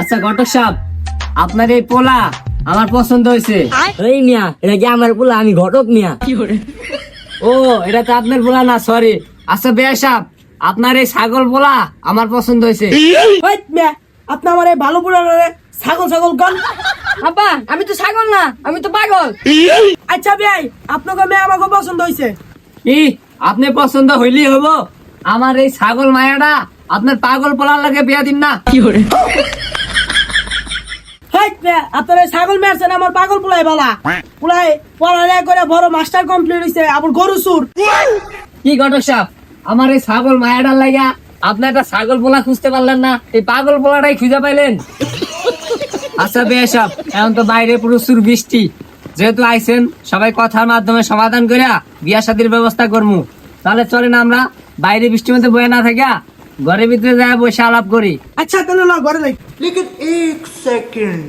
আচ্ছা ঘটক সাহেব আপনার এই পোলা আমার পছন্দ হয়েছে। এই মিয়া এটা কি আমার পোলা? আমি ঘটক মিয়া। ও এটা তো আপনার পোলা না সরি আচ্ছা বেয়া সাহেব আপনার এই ছাগল পোলা আমার পছন্দ হয়েছে। ওই আপনি আমার এই ভালো পুরানো ছাগল ছাগল গান আব্বা আমি তো ছাগল না আমি তো পাগল। আচ্ছা ভাই আপনাকে মেয়ে আমাকে পছন্দ হয়েছে। কি আপনি পছন্দ হইলেই হব আমার এই ছাগল মায়াটা আপনার পাগল পোলার লাগে বিয়া দিন না। কি আপনার ছাগল মেয়েছেন আমার পাগল পুলাই বলা। পুলাই পড়ালেখা করে বড় মাস্টার কমপ্লিট হয়েছে আবার গরু সুর। কি ঘটক সাহেব আমার এই ছাগল মায়াটার লাগা আপনি একটা ছাগল পোলা খুঁজতে পারলেন না এই পাগল পোলাটাই খুঁজে পাইলেন। আচ্ছা বেশ এখন তো বাইরে প্রচুর বৃষ্টি। যেহেতু আইছেন সবাই কথার মাধ্যমে সমাধান করিয়া বিয়া শাদির ব্যবস্থা করব তাহলে চলেন আমরা বাইরে বৃষ্টির মধ্যে বয়ে না থাকা ঘরের ভিতরে যায় বসে আলাপ করি। আচ্ছা তাহলে না ঘরে যাই। লেকিন এক সেকেন্ড।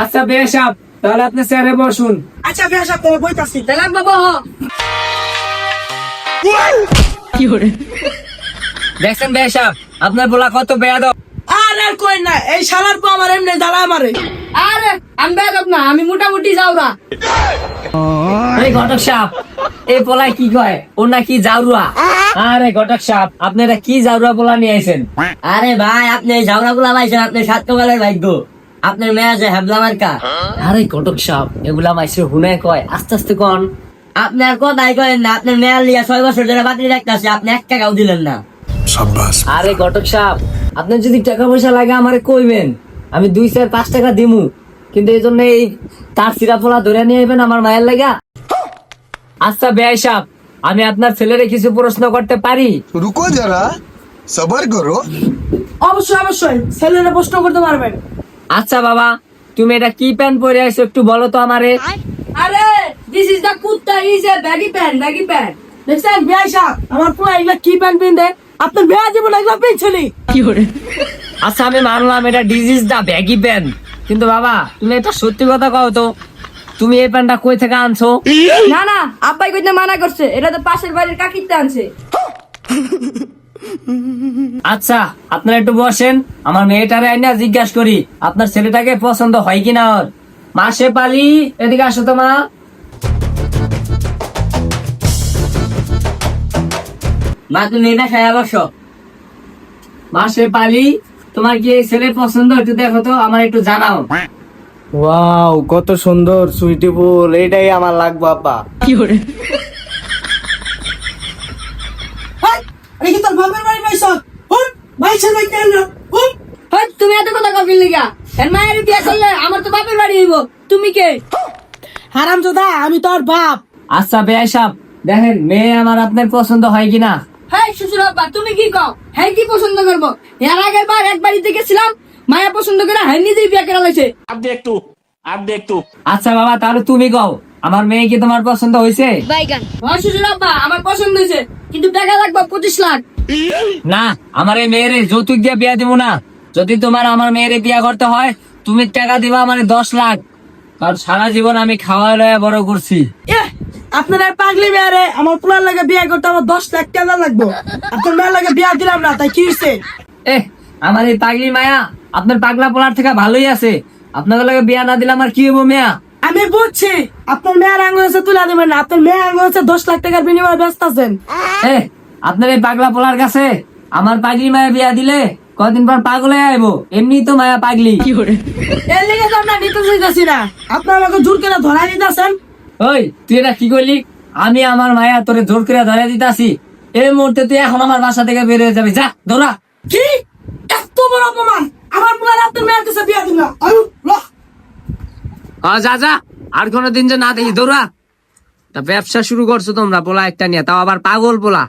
আচ্ছা বেশ সাহেব, তাহলে আপনি চেয়ারে বসুন। আচ্ছা বেশ আপনার বইতাছি। তাহলে বাবা হ দেখছেন বেশ সাহেব, আপনার বলা কত বেয়াদ আর আর কই না এই শালার পর আমার এমনি জ্বালা আমারে আরে আমি বেদব না আমি মোটামুটি যাওরা এই ঘটক সাপ এই পোলায় কি কয়? ও নাকি জাউরুয়া আরে ঘটক সাপ আপনারা কি জাউরুয়া পোলা নিয়ে আইছেন? আরে ভাই আপনি এই ঝগড়া গুলা পাইছেন আপনি সাত কপালের ভাগ্য। আপনার মেয়ে আছে হ্যাবলা মার্কা। আরে ঘটক সাপ এগুলা মাইসে হুনে কয় আস্তে আস্তে কন। আপনি আর কথাই করেন না আপনার মেয়ের লিয়া ছয় বছর ধরে বাতিল রাখতেছে আপনি এক টাকাও দিলেন না। আরে ঘটক সাপ আপনার যদি টাকা পয়সা লাগে আমারে কইবেন আমি দুই চার পাঁচ টাকা দিমু। কিন্তু এই জন্য এই তার সিরা পোলা ধরে নিয়ে আইবেন আমার মায়ের লাগা। আচ্ছা বেয়াই সাপ আমি আপনার ছেলেরে কিছু প্রশ্ন করতে পারি? রুকো যারা সবার করো। অবশ্যই অবশ্যই। ছেলেরা প্রশ্ন করতে পারবেন আচ্ছা বাবা তুমি এটা কি প্যান্ট পরে আছো একটু বলো তো আমারে। আরে দিস ইজ দা কুত্তা is a baggy pant baggy pant দেখছেন বিয়াই আমার পুরো এইটা কি প্যান্ট পিনতে? আপনি বিয়া জীবন এগুলা পিনছলি কি করে? আচ্ছা আমি মানলাম এটা ডিজিজ দা ব্যাগি প্যান্ট কিন্তু বাবা তুমি এটা সত্যি কথা কও তো। তুমি এই প্যান্টটা কই থেকে আনছো? না না আব্বাই কইতে মানা করছে। এটা তো পাশের বাড়ির কাকিতে আনছে। আচ্ছা আপনারা একটু বসেন আমার মেয়েটারে আইনা জিজ্ঞাসা করি আপনার ছেলেটাকে পছন্দ হয় কিনা ওর? মাসে পালি এদিকে আসো তো মা। মা তুমি এটা খাই বসো। মাসে পালি তোমার কি এই ছেলে পছন্দ? একটু দেখো তো আমার একটু জানাও। ওয়াও কত সুন্দর সুইটিফুল এটাই আমার লাগবে এই কি তোর বাপের বাড়ি পাইছ হুন ভাই ছেলে কেন? হুন হই তুমি এত কথা কবিল লিগা? এর মায়ের বিয়া করলে আমার তো বাপের বাড়ি হইব। তুমি কে? হারাম আমি তোর বাপ। আচ্ছা সাহেব দেখেন মেয়ে আমার আপনার পছন্দ হয় কিনা? হ্যাঁ শ্বশুর আব্বা তুমি কি কও? হ্যাঁ কি পছন্দ করব? এর আগের বার এক বাড়িতে গেছিলাম মায়া পছন্দ করে হ্যাঁ নিজেই বিয়া করে লাইছে আর দে একটু আর দে একটু। আচ্ছা বাবা তাহলে তুমি গাও আমার মেয়ে কি তোমার পছন্দ হয়েছে? বাইগান। আমার শ্বশুর আব্বা আমার পছন্দ হয়েছে কিন্তু টাকা লাগবে পঁচিশ লাখ। না আমার এই মেয়ের যৌতুক দিয়ে বিয়া দিব না। যদি তোমার আমার মেয়ের বিয়া করতে হয় তুমি টাকা দিবা মানে দশ লাখ। কারণ সারা জীবন আমি খাওয়া লয়া বড় করছি। আপনারা পাগলি মেয়ারে আমার পোলার লাগে বিয়া করতে আমার দশ লাখ টাকা লাগবে। আপনার মেয়ের লাগে বিয়া দিলাম না তাই কি হয়েছে এহ আমার এই পাগলি মায়া আপনার পাগলা পোলার থেকে ভালোই আছে। আপনার লাগে বিয়া না দিলে আমার কি হব মেয়া? আমি বুঝছি আপনার মেয়ের আঙ্গুল হচ্ছে তুলে দেবেন না আপনার মেয়ের আঙ্গুল হচ্ছে দশ লাখ টাকার বিনিময়ে ব্যস্ত আছেন। আপনার এই পাগলা পোলার কাছে আমার পাগলি মায়া বিয়া দিলে কদিন পর পাগলে আইবো। এমনি তো মায়া পাগলি। এর লেগে তো আমরা নিতে চাইতেছি না। আপনার আমাকে জোর করে ধরাই দিতেছেন। ওই তুই এটা কি করলি? আমি আমার মায়া তোরে জোর করে ধরে দিতাছি। এই মুহূর্তে তুই এখন আমার বাসা থেকে বের হয়ে যাবি। যা দৌড়া। কি? বড় অপমান। আমার পুলার আপনার মেয়ের কাছে বিয়া দিন না আয়ু ল আ, যা যা। আর কোনো দিন যে না দেখি দৌড়া তা ব্যবসা শুরু করছ তোমরা পোলা একটা নিয়ে। তাও আবার পাগল পোলা।